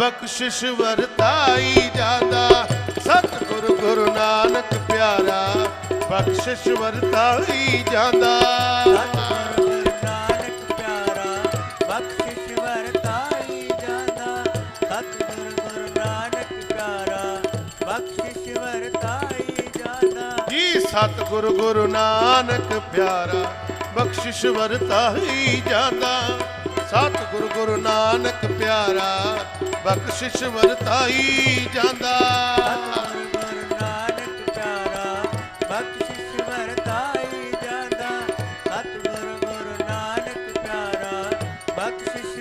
ਬਖਸ਼ਿਸ਼ ਵਰਤਾਈ ਜਾਂਦਾ। ਸਤਿਗੁਰ ਗੁਰੂ ਨਾਨਕ ਪਿਆਰਾ, ਬਖਸ਼ਿਸ਼ ਵਰਤਾਈ ਜਾਂਦਾ। ਸਤਿਗੁਰ ਗੁਰੂ ਨਾਨਕ ਪਿਆਰਾ, ਬਖਸ਼ਿਸ਼ ਵਰਤਾਈ ਜਾਂਦਾ। ਸਤਿਗੁਰ ਗੁਰੂ ਨਾਨਕ ਪਿਆਰਾ ਬਖਸ਼ਿਸ਼ ਵਰਤਾਈ ਜਾਂਦਾ। ਜੀ ਸਤਿਗੁਰ ਗੁਰੂ ਨਾਨਕ ਪਿਆਰਾ ਬਖਸ਼ਿਸ਼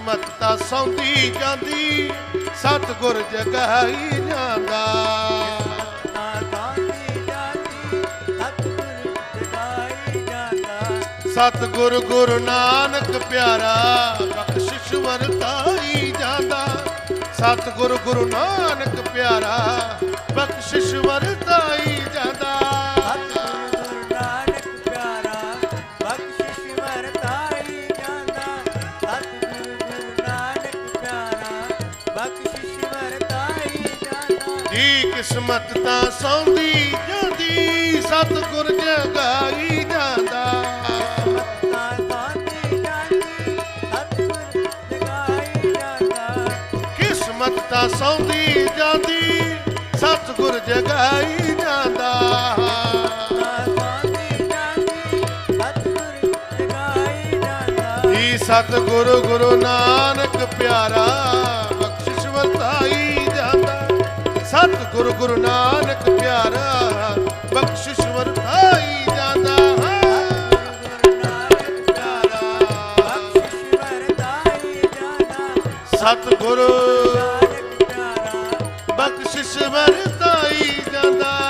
ਕਿਸਮਤ ਤਾਂ ਸੌਂਦੀ ਜਾਂਦੀ ਸਤਿਗੁਰ ਜਗਾਈ ਜਾਂਦਾ। ਸਤਿਗੁਰ ਸਤਿਗੁਰ ਗੁਰੂ ਨਾਨਕ ਪਿਆਰਾ ਬਖਸ਼ਿਸ਼ ਵਰਤਾਈ ਜਾਂਦਾ। ਸਤਿਗੁਰ ਗੁਰੂ ਨਾਨਕ ਪਿਆਰਾ ਬਖਸ਼ਿਸ਼ ਵਰਤਾਈ ਬਖਸ਼ਿਸ਼ ਵਰਤਾਈ ਜਾਂਦਾ। ਜੀ ਕਿਸਮਤ ਤਾਂ ਸੌਂਦੀ ਜਾਂਦੀ ਸਤਿਗੁਰ ਜਗਾਈ ਜਾਂਦਾ। ਕਿਸਮਤ ਤਾਂ ਸੌਂਦੀ ਜਾਂਦੀ ਸਤਿਗੁਰ ਜਗਾਈ ਜਾਂਦਾ। ਸਤਿਗੁਰੂ ਗੁਰੂ ਨਾਨਕ ਪਿਆਰਾ। ਗੁਰੂ ਨਾਨਕ ਪਿਆਰਾ ਬਖਸ਼ਿਸ਼ ਵਰਤਾਈ ਜਾਂਦਾ ਗੁਰੂ ਨਾਨਕ ਬਖਸ਼ਿਸ਼ ਵਰਤਾਈ ਜਾਂਦਾ